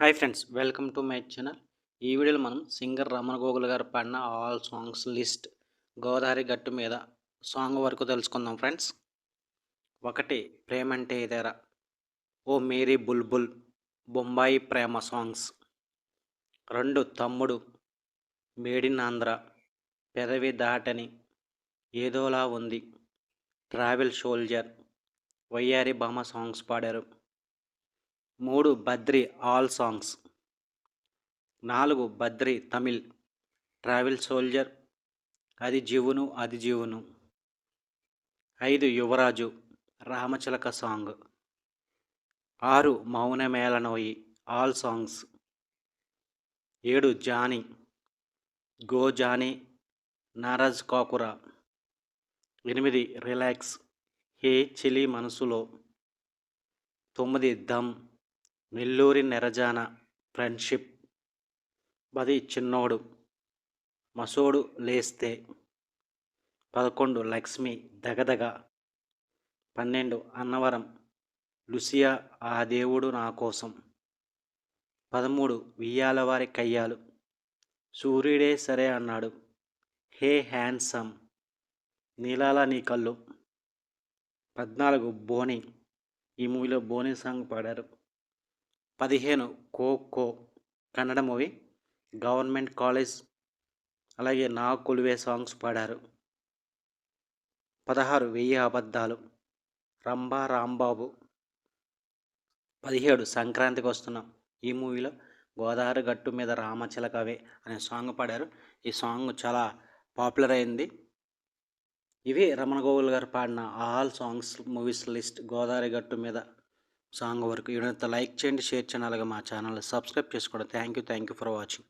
Hi friends welcome to my channel ఈ వీడియోలో మనం సింగర్ రమణ గోగుల్ గారు పాడిన ఆల్ సాంగ్స్ లిస్ట్ గోదావరి గట్టు మీద సాంగ్ వరకు తెలుసుకుందాం ఫ్రెండ్స్ ఒకటి ప్రేమంటే ఇదేరా ఓ మేరీ బుల్బుల్ బొంబాయి ప్రేమ సాంగ్స్ రెండు తమ్ముడు మేడినాంధ్ర పెదవి దాటని ఏదోలా ఉంది ట్రావెల్ షోల్జర్ వయ్యారి బామ సాంగ్స్ పాడారు. మూడు బద్రి ఆల్ సాంగ్స్. నాలుగు బద్రి తమిళ్ ట్రావెల్ సోల్జర్. అది జీవును అది జీవును. ఐదు యువరాజు రామచిలక సాంగ్. ఆరు మౌనమేళనోయి ఆల్ సాంగ్స్. ఏడు జానీ గో జానీ నారాజ్ కాకురా. ఎనిమిది రిలాక్స్ హే చిలి మనసులో. తొమ్మిది దమ్ నెల్లూరి నెరజాన ఫ్రెండ్షిప్. పది చిన్నోడు మసోడు లేస్తే పదకొండు లక్ష్మి దగదగ పన్నెండు అన్నవరం లుసియా ఆ దేవుడు నా కోసం పదమూడు వియ్యాలవారి కయ్యాలు. సూర్యుడే సరే అన్నాడు హే హ్యాండ్సమ్ నీలాల నీ కళ్ళు. పద్నాలుగు బోని ఈ మూవీలో బోని సాంగ్ పాడారు. పదిహేను Khokho Kannada movie. Government college. అలాగే నా కొలువే సాంగ్స్ పాడారు. పదహారు వెయ్యి అబద్ధాలు. రంభా రాంబాబు. పదిహేడు సంక్రాంతికి వస్తున్నాం. ఈ మూవీలో గోదావరి గట్టు మీద రామచిలకవే అనే సాంగ్ పాడారు. ఈ సాంగ్ చాలా పాపులర్ అయింది. ఇవి రమణ గోగుల్ గారు పాడిన all songs movies list Godavari గట్టు మీద సాంగ్ వరకు ఈ లైక్ చేయండి షేర్ చేయండి అలాగే మా ఛానల్ సబ్స్క్రైబ్ చేసుకోండి thank you thank you for watching